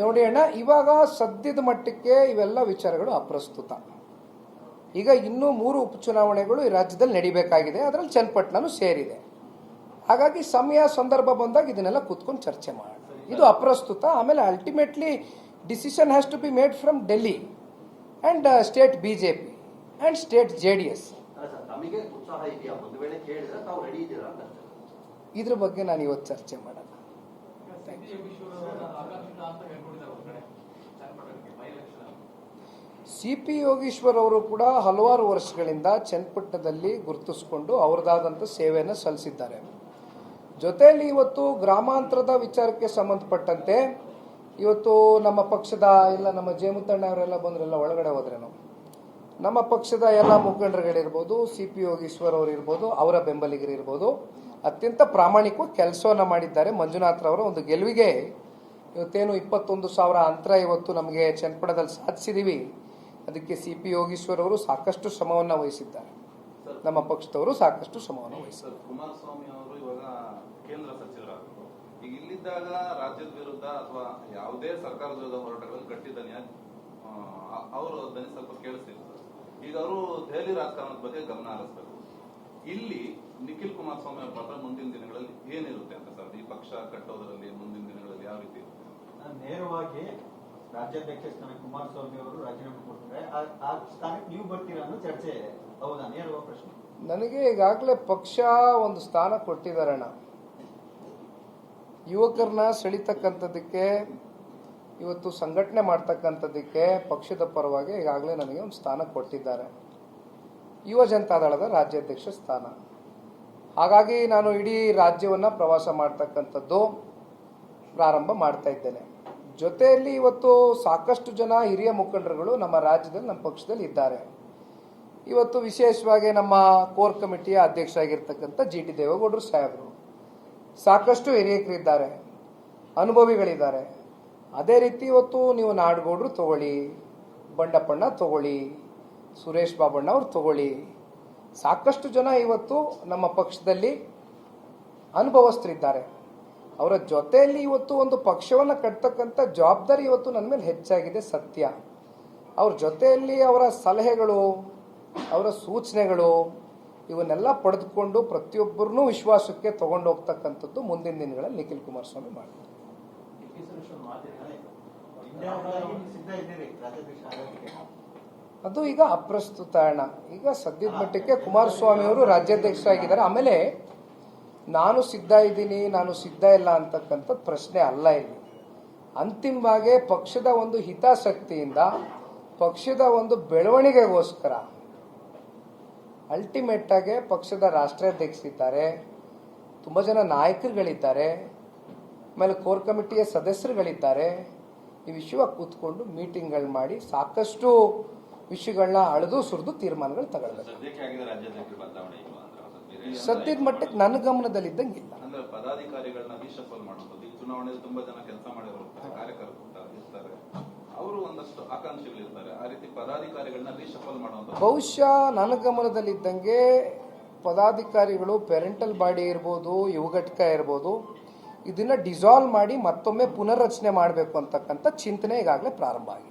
ನೋಡಿ ಅಣ್ಣ ಇವಾಗ ಸದ್ಯದ ಮಟ್ಟಕ್ಕೆ ಇವೆಲ್ಲ ವಿಚಾರಗಳು ಅಪ್ರಸ್ತುತ. ಈಗ ಇನ್ನೂ ಮೂರು ಉಪಚುನಾವಣೆಗಳು ಈ ರಾಜ್ಯದಲ್ಲಿ ನಡಿಬೇಕಾಗಿದೆ ಅದರಲ್ಲಿ ಚನ್ನಪಟ್ಟಣನೂ ಸೇರಿದೆ. ಹಾಗಾಗಿ ಸಮಯ ಸಂದರ್ಭ ಬಂದಾಗ ಇದನ್ನೆಲ್ಲ ಕೂತ್ಕೊಂಡು ಚರ್ಚೆ ಮಾಡೋಣ. ಇದು ಅಪ್ರಸ್ತುತ ಆಮೇಲೆ ultimately decision has to be made from Delhi and state B J P and state J D S ಇದ್ರ ಬಗ್ಗೆ ನಾನು ಇವತ್ತು ಚರ್ಚೆ ಮಾಡಲ್ಲ ಸಿ ಪಿ ಯೋಗೀಶ್ವರ್ ಅವರು ಕೂಡ ಹಲವಾರು ವರ್ಷಗಳಿಂದ ಚನ್ನಪಟ್ಟಣದಲ್ಲಿ ಗುರುತಿಸಿಕೊಂಡು ಅವರದಾದಂಥ ಸೇವೆಯನ್ನು ಸಲ್ಲಿಸಿದ್ದಾರೆ. ಜೊತೆಯಲ್ಲಿ ಇವತ್ತು ಗ್ರಾಮಾಂತರದ ವಿಚಾರಕ್ಕೆ ಸಂಬಂಧಪಟ್ಟಂತೆ ಇವತ್ತು ನಮ್ಮ ಪಕ್ಷದ ಎಲ್ಲ ನಮ್ಮ ಜೇಮುತ್ತಣ್ಣ ಅವರೆಲ್ಲ ಬಂದ್ರೆಲ್ಲ ಒಳಗಡೆ ಹೋದ್ರೇನು? ನಮ್ಮ ಪಕ್ಷದ ಎಲ್ಲ ಮುಖಂಡರುಗಳಿರ್ಬೋದು, ಸಿ ಪಿ ಯೋಗೀಶ್ವರ್ ಅವರು ಇರ್ಬೋದು, ಅವರ ಬೆಂಬಲಿಗರಿರ್ಬೋದು ಅತ್ಯಂತ ಪ್ರಾಮಾಣಿಕವಾಗಿ ಕೆಲಸವನ್ನು ಮಾಡಿದ್ದಾರೆ. ಮಂಜುನಾಥ್ರವರ ಒಂದು ಗೆಲುವಿಗೆ ಇವತ್ತೇನು ಇಪ್ಪತ್ತೊಂದು ಸಾವಿರ ಅಂತರ ಇವತ್ತು ನಮಗೆ ಚನ್ನಪಟ್ಟಣದಲ್ಲಿ ಸಾಧಿಸಿದ್ದೀವಿ ಅದಕ್ಕೆ ಸಿ ಪಿ ಯೋಗೀಶ್ವರ್ ಅವರು ಸಾಕಷ್ಟು ಶ್ರಮವನ್ನು ವಹಿಸಿದ್ದಾರೆ. ನಮ್ಮ ಪಕ್ಷದವರು ಸಾಕಷ್ಟು ಶ್ರಮವನ್ನು ವಹಿಸಿದ್ದಾರೆ. ಕುಮಾರಸ್ವಾಮಿ ಅವರು ಇವಾಗ ಕೇಂದ್ರ ಸಚಿವರಾಗಬೇಕು ಈಗ ಇಲ್ಲಿದ್ದಾಗ ರಾಜ್ಯದ ವಿರುದ್ಧ ಅಥವಾ ಯಾವುದೇ ಸರ್ಕಾರದ ವಿರುದ್ಧ ಹೋರಾಟಗಳಲ್ಲಿ ಗಟ್ಟಿ ದನಿಯ ಅವರು ದನಿ ಸ್ವಲ್ಪ ಕೇಳಿಸ್ತಿದ್ರು ಈಗ ಅವರು ದೆಹಲಿ ರಾಜಕಾರಣದ ಬಗ್ಗೆ ಗಮನ ಹರಿಸಬೇಕು. ಇಲ್ಲಿ ನಿಖಿಲ್ ಕುಮಾರಸ್ವಾಮಿ ಅವರ ಪಾತ್ರ ಮುಂದಿನ ದಿನಗಳಲ್ಲಿ ಏನಿರುತ್ತೆ ಅಂತ ಸರ್? ಈ ಪಕ್ಷ ಕಟ್ಟೋದರಲ್ಲಿ ಮುಂದಿನ ದಿನಗಳಲ್ಲಿ ಯಾವ ರೀತಿ ಇರುತ್ತೆ? ನೇರವಾಗಿ ರಾಜ್ಯಾಧ್ಯಕ್ಷ ಸ್ಥಾನ ಕುಮಾರಸ್ವಾಮಿ ಅವರು ರಾಜೀನಾಮೆ ಕೊಡ್ತಾರೆ. ಆ- ಸ್ಥಾನಕ್ಕೆ ನೀವು ಬರ್ತೀರಾ ಅನ್ನೋ ಚರ್ಚೆ ಇದೆ. ಹೌದಾ? ನೇರವ ಪ್ರಶ್ನೆ. ನನಗೆ ಈಗಾಗಲೇ ಪಕ್ಷ ಒಂದು ಸ್ಥಾನ ಕೊಟ್ಟಿದ್ದಾರಣ್ಣ ಯುವಕರನ್ನ ಸೆಳಿತಕ್ಕಂಥದ್ದಕ್ಕೆ ಇವತ್ತು ಸಂಘಟನೆ ಮಾಡ್ತಕ್ಕಂಥದ್ದಕ್ಕೆ ಪಕ್ಷದ ಪರವಾಗಿ ಈಗಾಗಲೇ ನನಗೆ ಒಂದು ಸ್ಥಾನ ಕೊಟ್ಟಿದ್ದಾರೆ. ಯುವ ಜನತಾದಳದ ರಾಜ್ಯಾಧ್ಯಕ್ಷ ಸ್ಥಾನ. ಹಾಗಾಗಿ ನಾನು ಇಡೀ ರಾಜ್ಯವನ್ನು ಪ್ರವಾಸ ಮಾಡ್ತಕ್ಕಂಥದ್ದು ಪ್ರಾರಂಭ ಮಾಡ್ತಾ ಇದ್ದೇನೆ. ಜೊತೆಯಲ್ಲಿ ಇವತ್ತು ಸಾಕಷ್ಟು ಜನ ಹಿರಿಯ ಮುಖಂಡರುಗಳು ನಮ್ಮ ರಾಜ್ಯದಲ್ಲಿ, ನಮ್ಮ ಪಕ್ಷದಲ್ಲಿ ಇದ್ದಾರೆ. ಇವತ್ತು ವಿಶೇಷವಾಗಿ ನಮ್ಮ ಕೋರ್ ಕಮಿಟಿಯ ಅಧ್ಯಕ್ಷರಾಗಿರ್ತಕ್ಕಂಥ ಜಿ ಟಿ ದೇವೇಗೌಡರು ಸಾಹೇಬರು. ಸಾಕಷ್ಟು ಹಿರಿಯಕರಿದ್ದಾರೆ, ಅನುಭವಿಗಳಿದ್ದಾರೆ. ಅದೇ ರೀತಿ ಇವತ್ತು ನೀವು ನಾಡಗೌಡರು ತಗೊಳ್ಳಿ, ಬಂಡಪ್ಪಣ್ಣ ತಗೊಳ್ಳಿ, ಸುರೇಶ್ ಬಾಬಣ್ಣ ಅವ್ರು ತಗೊಳ್ಳಿ ಸಾಕಷ್ಟು ಜನ ಇವತ್ತು ನಮ್ಮ ಪಕ್ಷದಲ್ಲಿ ಅನುಭವಸ್ಥರಿದ್ದಾರೆ. ಅವರ ಜೊತೆಯಲ್ಲಿ ಇವತ್ತು ಒಂದು ಪಕ್ಷವನ್ನು ಕಟ್ತಕ್ಕಂಥ ಜವಾಬ್ದಾರಿ ಇವತ್ತು ನನ್ನ ಮೇಲೆ ಹೆಚ್ಚಾಗಿದೆ ಸತ್ಯ. ಅವ್ರ ಜೊತೆಯಲ್ಲಿ ಅವರ ಸಲಹೆಗಳು, ಅವರ ಸೂಚನೆಗಳು, ಇವನ್ನೆಲ್ಲ ಪಡೆದುಕೊಂಡು ಪ್ರತಿಯೊಬ್ಬರನ್ನೂ ವಿಶ್ವಾಸಕ್ಕೆ ತಗೊಂಡು ಹೋಗ್ತಕ್ಕಂಥದ್ದು ಮುಂದಿನ ದಿನಗಳಲ್ಲಿ ನಿಖಿಲ್ ಕುಮಾರಸ್ವಾಮಿ ಮಾಡ್ತಾರೆ ಅದು ಈಗ ಅಪ್ರಸ್ತುತ ಅಣ್ಣ. ಈಗ ಸದ್ಯದ ಮಟ್ಟಕ್ಕೆ ಕುಮಾರಸ್ವಾಮಿ ಅವರು ರಾಜ್ಯಾಧ್ಯಕ್ಷರಾಗಿದ್ದಾರೆ. ಆಮೇಲೆ ನಾನು ಸಿದ್ಧ ಇದ್ದೀನಿ, ನಾನು ಸಿದ್ಧ ಇಲ್ಲ ಅಂತಕ್ಕಂಥ ಪ್ರಶ್ನೆ ಅಲ್ಲ ಇಲ್ಲಿ. ಅಂತಿಮವಾಗಿ ಪಕ್ಷದ ಒಂದು ಹಿತಾಸಕ್ತಿಯಿಂದ, ಪಕ್ಷದ ಒಂದು ಬೆಳವಣಿಗೆಗೋಸ್ಕರ ಅಲ್ಟಿಮೇಟ್ ಆಗಿ ಪಕ್ಷದ ರಾಷ್ಟ್ರಾಧ್ಯಕ್ಷರಿದ್ದಾರೆ, ತುಂಬ ಜನ ನಾಯಕರುಗಳಿದ್ದಾರೆ, ಆಮೇಲೆ ಕೋರ್ ಕಮಿಟಿಯ ಸದಸ್ಯರುಗಳಿದ್ದಾರೆ. ಈ ವಿಷಯ ಕೂತ್ಕೊಂಡು ಮೀಟಿಂಗ್ಗಳು ಮಾಡಿ ಸಾಕಷ್ಟು ವಿಷಯಗಳನ್ನ ಅಳೆದು ಸುರಿದು ತೀರ್ಮಾನಗಳು ತಗೊಳ್ಬೇಕು. ಸದ್ಯದ ಮಟ್ಟಕ್ಕೆ ನನ್ನ ಗಮನದಲ್ಲಿದ್ದಂಗಿಲ್ಲ ಅಂದ್ರೆ ಪದಾಧಿಕಾರಿಗಳನ್ನ ರೀಶಫಲ್ ಮಾಡುವಂಥದ್ದು ಈ ಚುನಾವಣೆಯಲ್ಲಿ ತುಂಬಾ ಜನ ಕೆಲಸ ಮಾಡಿರೋರು ಇರ್ತಾರೆ, ಕಾರ್ಯಕರ್ತರು ಇರ್ತಾರೆ, ಇರ್ತಾರೆ. ಅವರು ಒಂದಷ್ಟು ಆಕಾಂಕ್ಷಿಗಳು ಇರ್ತಾರೆ. ಆ ರೀತಿ ಪದಾಧಿಕಾರಿಗಳನ್ನ ರೀಶಫಲ್ ಮಾಡುವಂತ ಬಹುಶಃ ನನ್ನ ಗಮನದಲ್ಲಿದ್ದಂಗೆ ಪದಾಧಿಕಾರಿಗಳು ಪೇರೆಂಟಲ್ ಬಾಡಿ ಇರ್ಬೋದು ಯುವ ಘಟಕ ಇರ್ಬೋದು ಇದನ್ನ ಡಿಸಾಲ್ವ್ ಮಾಡಿ ಮತ್ತೊಮ್ಮೆ ಪುನರ್ರಚನೆ ಮಾಡಬೇಕು ಅಂತಕ್ಕಂಥ ಚಿಂತನೆ ಈಗಾಗಲೇ ಪ್ರಾರಂಭ ಆಗಿದೆ.